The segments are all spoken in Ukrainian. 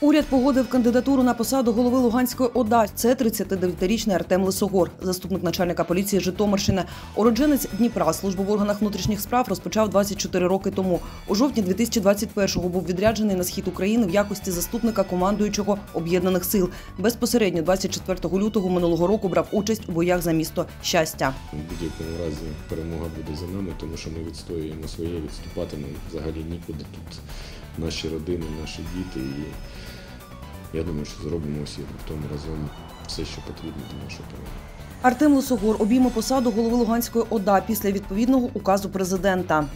Уряд погодив кандидатуру на посаду голови Луганської ОДА. Це 39-річний Артем Лисогор, заступник начальника поліції Житомирщини. Уродженець Дніпра. Службу в органах внутрішніх справ розпочав 24 роки тому. У жовтні 2021-го був відряджений на схід України в якості заступника командуючого об'єднаних сил. Безпосередньо 24 лютого минулого року брав участь у боях за місто щастя. В будь-якому разі перемога буде за нами, тому що ми відстоюємо своє, відступати нам взагалі нікуди. Тут наші родини, наші діти. І я думаю, що зробимо всі раптом разом все, що потрібно для нашої перемоги. Артем Лисогор обійме посаду голови Луганської ОДА після відповідного указу президента.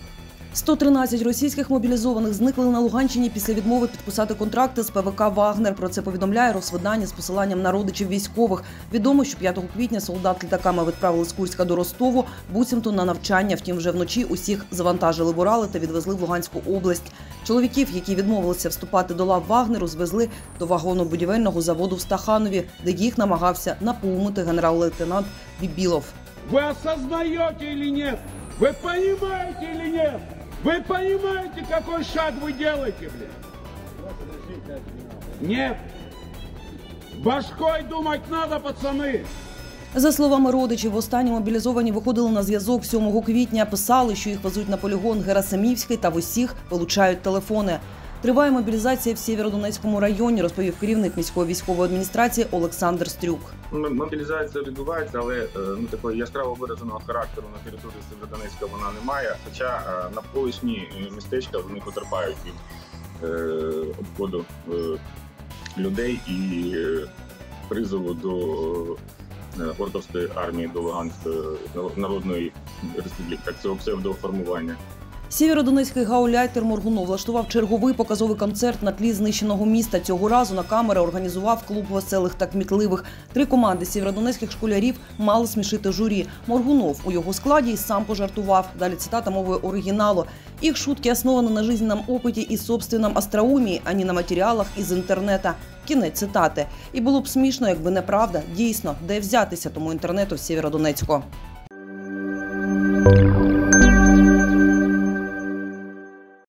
113 російських мобілізованих зникли на Луганщині після відмови підписати контракти з ПВК Вагнер. Про це повідомляє розвидання з посиланням на родичів військових. Відомо, що 5 квітня солдат літаками відправили з Курська до Ростову, буцімто на навчання. Втім, вже вночі усіх завантажили в Урали та відвезли в Луганську область. Чоловіків, які відмовилися вступати до лав Вагнеру, звезли до вагонобудівельного заводу в Стаханові, де їх намагався напоумити генерал-лейтенант Бібілов. Вы осознаете или нет? Вы понимаете или нет? Вы понимаете, какой шаг вы делаете, блядь? Нет. Башкой думать надо, пацаны. За словами родичів, останні мобілізовані виходили на зв'язок 7 квітня. Писали, що їх везуть на полігон Герасимівський та в усіх вилучають телефони. Триває мобілізація в Сєвєродонецькому районі, розповів керівник міської військової адміністрації Олександр Стрюк. Мобілізація відбувається, але е, ну такого яскраво вираженого характеру на території Сєвєродонецька вона не має. Хоча е, навколишні е, містечка вони потерпають від обходу людей і призову до ордовської армії до Луганської народної республіки, так цього псевдоформування. Сєвєродонецький гауляйтер Моргунов влаштував черговий показовий концерт на тлі знищеного міста. Цього разу на камери організував клуб веселих та кмітливих. Три команди сєвєродонецьких школярів мали смішити журі. Моргунов у його складі і сам пожартував. Далі цитата мовою оригіналу. Их шутки основаны на жизненном опыте и собственном остроумии, а не на матеріалах із інтернета. Кінець цитати. І було б смішно, якби не правда. Дійсно, де взятися тому інтернету в Сєвєродонецьку.